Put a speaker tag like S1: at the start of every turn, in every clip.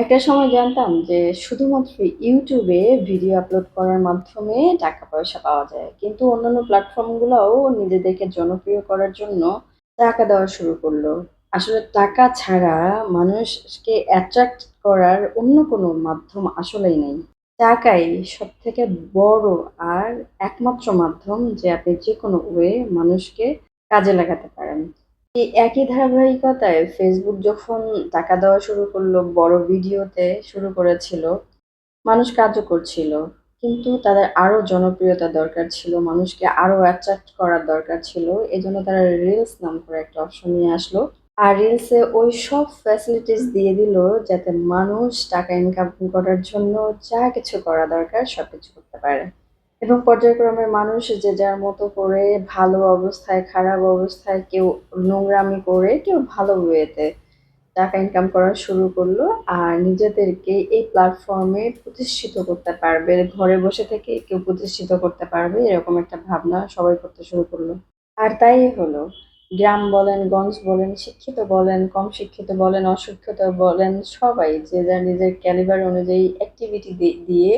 S1: একটা সময় জানতাম যে শুধুমাত্র ইউটিউবে ভিডিও আপলোড করার মাধ্যমে টাকা পয়সা পাওয়া যায়, কিন্তু অন্যান্য প্ল্যাটফর্মগুলোও নিজেদেরকে জনপ্রিয় করার জন্য টাকা দেওয়া শুরু করল। আসলে টাকা ছাড়া মানুষকে অ্যাট্রাক্ট করার অন্য কোনো মাধ্যম আসলেই নেই। টাকাই সব থেকে বড় আর একমাত্র মাধ্যম যে আপনি যে কোনো ওয়ে মানুষকে কাজে লাগাতে পারেন। একই ধারাবাহিকতায় ফেসবুক যখন টাকা দেওয়া শুরু করল, বড় ভিডিওতে শুরু করেছিল, মানুষ কাজও করছিল কিন্তু তাদের আরও জনপ্রিয়তা দরকার ছিল, মানুষকে আরও অ্যাট্রাক্ট করার দরকার ছিল। এজন্য তারা রিলস নাম করে একটা অপশন নিয়ে আসলো। আর রিলসে ওই সব ফ্যাসিলিটিস দিয়ে দিল যাতে মানুষ টাকা ইনকাম করার জন্য যা কিছু করা দরকার সব কিছু করতে পারে। এবং পর্যায়ক্রমে মানুষ যে যার মতো করে ভালো অবস্থায়, খারাপ অবস্থায় কেউ নোংরামি করে কেউ ভালো ওয়েতে টাকা ইনকাম করা শুরু করল আর নিজেদেরকে এই প্ল্যাটফর্মে প্রতিষ্ঠিত করতে পারবে। ঘরে বসে থেকে কেউ প্রতিষ্ঠিত করতে পারবে এরকম একটা ভাবনা সবাই করতে শুরু করল। আর তাই হলো, গ্রাম বলেন, গঞ্জ বলেন, শিক্ষিত বলেন, কম শিক্ষিত বলেন, অশিক্ষিত বলেন, সবাই যে যার নিজের ক্যালিবার অনুযায়ী অ্যাক্টিভিটি দিয়ে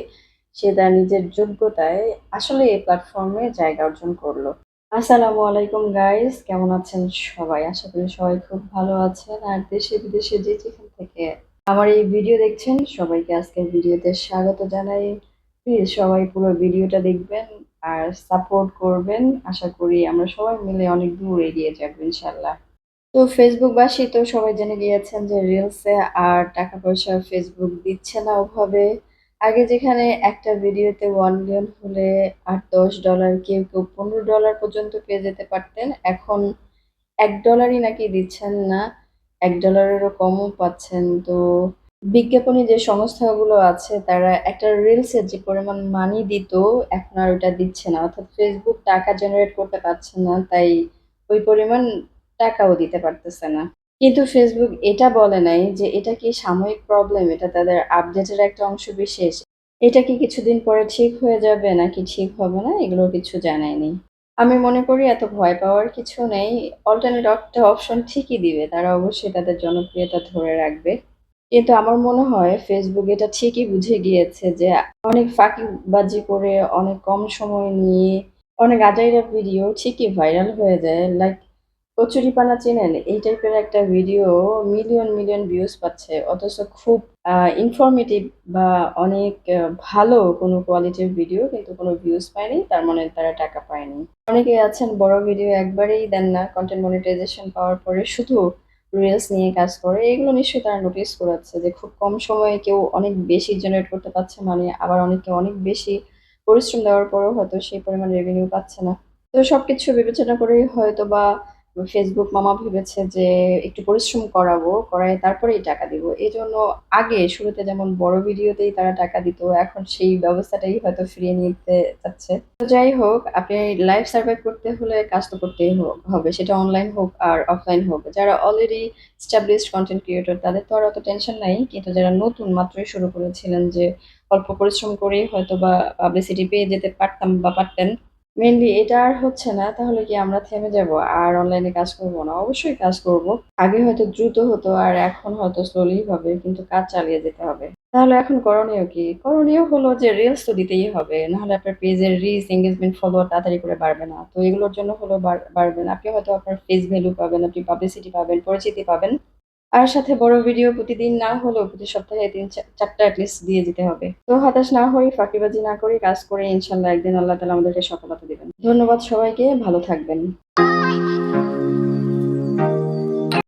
S1: সে তার নিজের যোগ্যতায় আসলে এই প্ল্যাটফর্মে জায়গা অর্জন করল। আসসালামু আলাইকুম গাইস কেমন আছেন সবাই? আশা করি সবাই খুব ভালো আছেন। আর দেশে বিদেশে যে যেখান থেকে আমার এই ভিডিও দেখছেন, সবাইকে আজকের ভিডিওতে স্বাগত জানাই। প্লিজ সবাই পুরো ভিডিওটা দেখবেন আর সাপোর্ট করবেন। আশা করি আমরা সবাই মিলে অনেক দূর এগিয়ে যাব ইনশাল্লাহ তো ফেসবুকবাসী তো সবাই জেনে গিয়েছেন যে রিলসে আর টাকা পয়সা ফেসবুক দিচ্ছে না ওভাবে। আগে যেখানে একটা ভিডিওতে ওয়ান মিলিয়ন হলে আট দশ ডলার কেউ কেউ পনেরো ডলার পর্যন্ত পেয়ে যেতে পারতেন। এখন এক ডলারই নাকি দিচ্ছেন না, এক ডলারেরও কমও পাচ্ছেন। তো বিজ্ঞাপনী যে সংস্থাগুলো আছে, তারা একটা রিলসের যে পরিমাণ মানি দিত, এখন আর ওটা দিচ্ছে না। অর্থাৎ ফেসবুক টাকা জেনারেট করতে পারছে না, তাই ওই পরিমাণ টাকাও দিতে পারতেছে না। কিন্তু ফেসবুক এটা বলে নাই যে এটা কি সাময়িক প্রবলেম এটা তাদের আপডেটের একটা অংশ বিশেষ। এটা কি কিছুদিন পরে ঠিক হয়ে যাবে নাকি ঠিক হবে না, এগুলো কিছু জানায়নি আমি মনে করি এত ভয় পাওয়ার কিছু নেই। অল্টারনেট একটা অপশন ঠিকই দিবে, তারা অবশ্যই তাদের জনপ্রিয়তা ধরে রাখবে। কিন্তু আমার মনে হয় ফেসবুক এটা ঠিকই বুঝে গিয়েছে যে অনেক ফাঁকিবাজি করে, অনেক কম সময় নিয়ে, অনেক আজাইরা ভিডিও ঠিকই ভাইরাল হয়ে যায়। লাইক কচুরিপানা চেনেন? এই টাইপের একটা ভিডিও মিলিয়ন মিলিয়ন ভিউজ পাচ্ছে। অথচ খুব ইনফরমেটিভ বা অনেক ভালো কোনো কোয়ালিটির ভিডিও কিন্তু কোনো ভিউজ পায়নি, তার মানে তারা টাকা পায়নি। অনেকে আছেন, বড় ভিডিও একবারেই দেন না কন্টেন্ট মনিটাইজেশন পাওয়ার পরে শুধু রিলস নিয়ে কাজ করে। এগুলো নিশ্চয়ই তারা নোটিস করাচ্ছে যে খুব কম সময়ে কেউ অনেক বেশি জেনারেট করতে পারছে মানে আবার অনেকে অনেক বেশি পরিশ্রম দেওয়ার পরেও হয়তো সেই পরিমাণ রেভিনিউ পাচ্ছে না। তো সবকিছু বিবেচনা করেই হয়তো বা ফেসবুক মামা ভেবেছে যে একটু পরিশ্রম করাবো, করায় তারপরেই টাকা দিব। এই জন্য আগে শুরুতে যেমন বড় ভিডিওতেই তারা টাকা দিত, এখন সেই ব্যবস্থাটাই হয়তো ফিরিয়ে নিতে চাচ্ছে। তো যাই হোক, আপনি লাইফ সার্ভাইভ করতে হলে কাজ তো করতেই হবে, সেটা অনলাইন হোক আর অফলাইন হোক। যারা অলরেডি স্টাবলিশড কন্টেন্ট ক্রিয়েটর তাদের তো আর অত টেনশন নাই, কিন্তু যারা নতুন মাত্রই শুরু করেছিলেন যে অল্প পরিশ্রম করেই হয়তো বা পাবলিসিটি পেয়ে যেতে পারতাম বা পারতেন মেনলি এটা আর হচ্ছে না, তাহলে কি আমরা থেমে যাব? আর অনলাইনে কাজ করব না? অবশ্যই কাজ করব। আগে হয়তো দ্রুত হতো, আর এখন হয়তো স্লোলি হবে, কিন্তু কাজ চালিয়ে যেতে হবে। তাহলে এখন করণীয় কি? করণীয় হলো যে রিলস তো দিতেই হবে, নাহলে আপনার পেজের রিচ এঙ্গেজমেন্ট ফলোয়ার তাড়াতাড়ি করে বাড়বে না। তো এগুলোর জন্য হলো বাড়বে না আপনি হয়তো আপনার ফেস ভ্যালু পাবেন, আপনি পাবলিসিটি পাবেন, পরিচিতি পাবেন। আর সাথে বড় ভিডিও প্রতিদিন না হলেও প্রতি সপ্তাহে তিন চারটা অ্যাটলিস্ট দিয়ে দিতে হবে। তো হতাশ না হই ফাঁকিবাজি না করি কাজ করে ইনশাল্লাহ একদিন আল্লাহ তালা আমাদেরকে সফলতা দেবেন। ধন্যবাদ সবাইকে, ভালো থাকবেন।